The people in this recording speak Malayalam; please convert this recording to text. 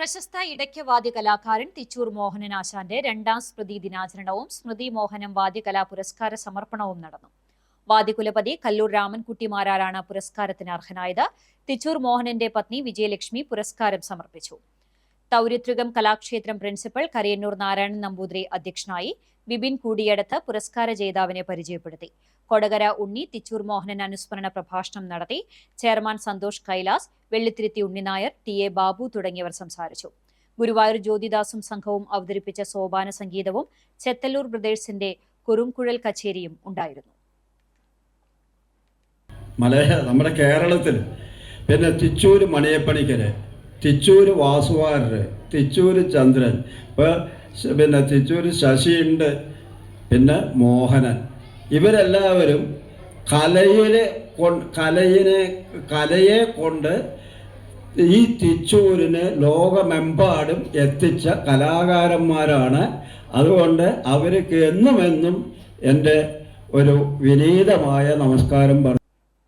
പ്രശസ്ത ഇടയ്ക്കവാദ്യ കലാകാരൻ തിച്ചൂർ മോഹനൻ ആശാന്റെ രണ്ടാം സ്മൃതി ദിനാചരണവും സ്മൃതി മോഹനം വാദ്യകലാ പുരസ്കാര സമർപ്പണവും നടന്നു. വാദ്യകുലപതി കല്ലൂർ രാമൻകുട്ടിമാരാരാണ് പുരസ്കാരത്തിന് അർഹനായത്. തിച്ചൂർ മോഹനന്റെ പത്നി വിജയലക്ഷ്മി പുരസ്കാരം സമർപ്പിച്ചു. തൗരിത്രികം കലാക്ഷേത്രം പ്രിൻസിപ്പൽ കരിയന്നൂർ നാരായണൻ നമ്പൂതിരി അധ്യക്ഷനായി ബിബിൻ കൂടിയടത്ത് പുരസ്കാര ജേതാവിനെ പരിചയപ്പെടുത്തി. കൊടകര ഉണ്ണി തിച്ചൂർ മോഹനൻ അനുസ്മരണ പ്രഭാഷണം നടത്തി chairman Santhosh Kailas Vellithiruthi Unni Nair T A Babu തുടങ്ങിയവർ സംസാരിച്ചു. ഗുരുവായൂർ ജ്യോതിദാസും സംഘവും അവതരിപ്പിച്ച സോപാന സംഗീതവും ചെത്തല്ലൂർ ബ്രദേഴ്സിന്റെ കുറുംകുഴൽ കച്ചേരിയും ഉണ്ടായിരുന്നു. നമ്മുടെ കേരളത്തിൽ പിന്നെ തിച്ചൂര് മണിയപ്പണിക്കര് തിച്ചൂര് വാസുവാരര് തിച്ചൂര് ചന്ദ്രൻ ഇപ്പോൾ പിന്നെ തിച്ചൂര് ശശിയുണ്ട് പിന്നെ മോഹനൻ. ഇവരെല്ലാവരും കലയിൽ കലയിനെ കലയെ കൊണ്ട് ഈ തിച്ചൂരിന് ലോകമെമ്പാടും എത്തിച്ച കലാകാരന്മാരാണ്. അതുകൊണ്ട് അവർക്ക് എന്നും എന്റെ ഒരു വിനീതമായ നമസ്കാരം പറഞ്ഞു